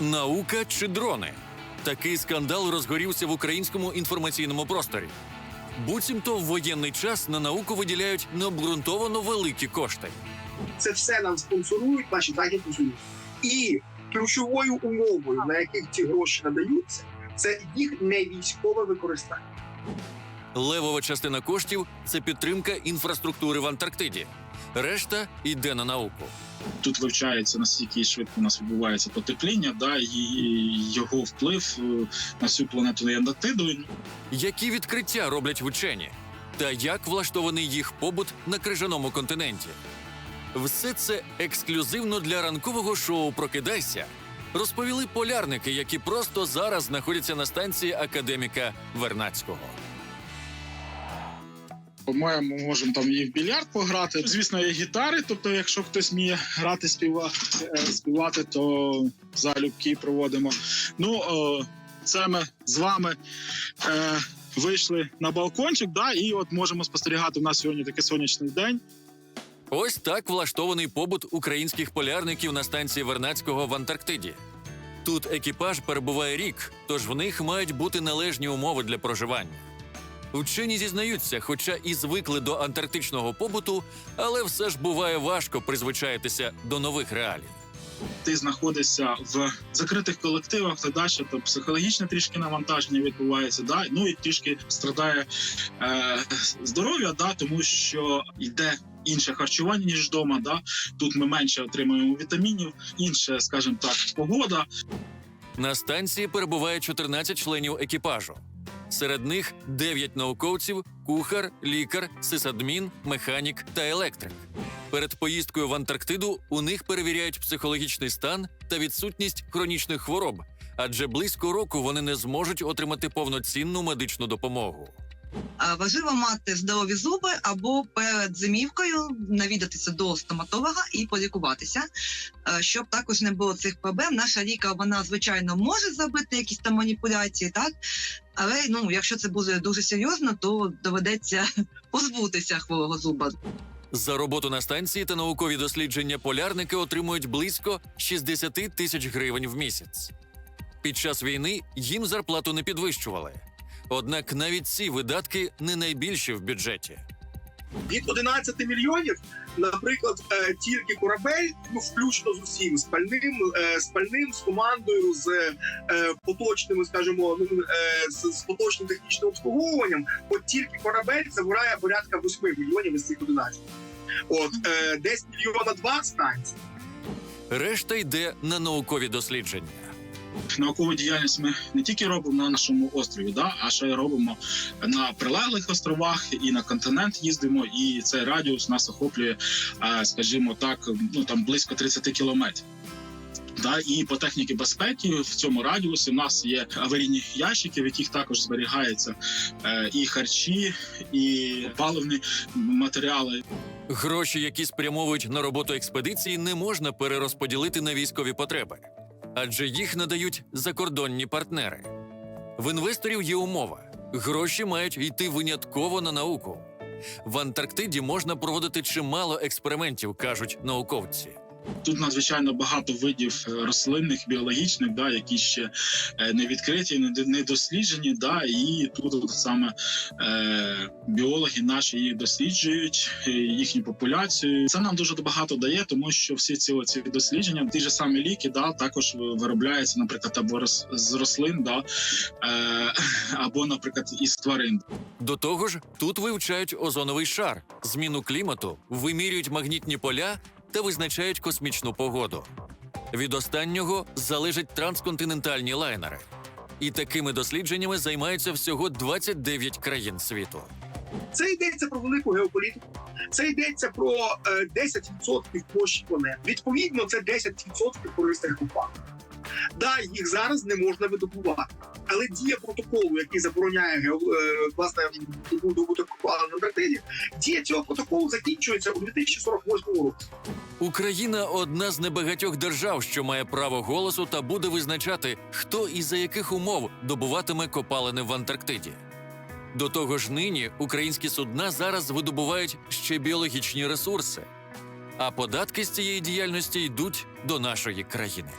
Наука чи дрони? Такий скандал розгорівся в українському інформаційному просторі. Буцімто в воєнний час на науку виділяють необґрунтовано великі кошти. це все нам спонсорують наші західні союзи. І ключовою умовою, на яких ці гроші надаються, це їх не військове використання. Левова частина коштів це підтримка інфраструктури в Антарктиді. Решта йде на науку. Тут вивчається наскільки швидко у нас відбувається потепління, да і його вплив е, на всю планету Антарктиду. Які відкриття роблять вчені? Та як влаштований їх побут на крижаному континенті? Все це ексклюзивно для ранкового шоу Прокидайся розповіли полярники, які просто зараз знаходяться на станції академіка Вернацького. По-моєму, можемо там і в більярд пограти. Звісно, є гітари. Тобто, якщо хтось вміє грати, співати, співати, то залюбки проводимо. Ну е, це ми з вами е, вийшли на балкончик, да, і от можемо спостерігати. У нас сьогодні такий сонячний день. Ось так влаштований побут українських полярників на станції Вернацького в Антарктиді. Тут екіпаж перебуває рік, тож в них мають бути належні умови для проживання. Вчені зізнаються, хоча і звикли до антарктичного побуту, але все ж буває важко призвичаїтися до нових реалій. Ти знаходишся в закритих колективах, та далі, то психологічне трішки навантаження відбувається. Да? Ну і трішки страдає е, здоров'я, да? тому що йде інше харчування ніж вдома. Да? Тут ми менше отримуємо вітамінів, інше, скажімо так, погода. На станції перебуває 14 членів екіпажу. Серед них 9 науковців, кухар, лікар, сисадмін, механік та електрик. Перед поїздкою в Антарктиду у них перевіряють психологічний стан та відсутність хронічних хвороб, адже близько року вони не зможуть отримати повноцінну медичну допомогу. Важливо мати здорові зуби або перед зимівкою навідатися до стоматолога і полікуватися, щоб також не було цих проблем. Наша ліка вона звичайно може зробити якісь там маніпуляції, так але ну, якщо це буде дуже серйозно, то доведеться позбутися хворого зуба. За роботу на станції та наукові дослідження полярники отримують близько 60 тисяч гривень в місяць. Під час війни їм зарплату не підвищували. Однак навіть ці видатки не найбільші в бюджеті. Від 11 мільйонів, наприклад, е, тільки корабель, ну включно з усім з пальним, е, з командою, з е, поточними, скажімо, ну з, поточним технічним обслуговуванням, от тільки корабель забирає порядка 8 мільйонів із цих 11. От десь мільйона два станцій. Решта йде на наукові дослідження. Наукову діяльність ми не тільки робимо на нашому острові, да, а ще й робимо на прилеглих островах і на континент їздимо. І цей радіус нас охоплює, е, скажімо так, ну там близько 30 кілометрів. Да, і по техніці безпеки в цьому радіусі в нас є аварійні ящики, в яких також зберігаються е, і харчі, і паливні матеріали. Гроші, які спрямовують на роботу експедиції, не можна перерозподілити на військові потреби, адже їх надають закордонні партнери. В інвесторів є умова: гроші мають йти винятково на науку. В Антарктиді можна проводити чимало експериментів, кажуть науковці. Тут надзвичайно багато видів е, рослинних, біологічних, да, які ще е, не відкриті, не досліджені. Да, і тут от саме е, біологи наші їх досліджують, е, їхню популяцію. Це нам дуже багато дає, тому що всі ці оці дослідження, ті ж самі ліки, да, також виробляються, наприклад, або роз, з рослин, да, е, або, наприклад, із тварин. До того ж, тут вивчають озоновий шар, зміну клімату, вимірюють магнітні поля та визначають космічну погоду. Від останнього залежать трансконтинентальні лайнери. І такими дослідженнями займаються всього 29 країн світу. Це йдеться про велику геополітику. Це йдеться про е, 10% площі планети. Відповідно, це 10% корисних купах. Да, їх зараз не можна видобувати. Але дія протоколу, який забороняє е, власне добуток купа на Антарктиді, дія цього протоколу закінчується у 2048 році. Україна одна з небагатьох держав, що має право голосу та буде визначати, хто і за яких умов добуватиме копалини в Антарктиді. До того ж, нині українські судна зараз видобувають ще біологічні ресурси, а податки з цієї діяльності йдуть до нашої країни.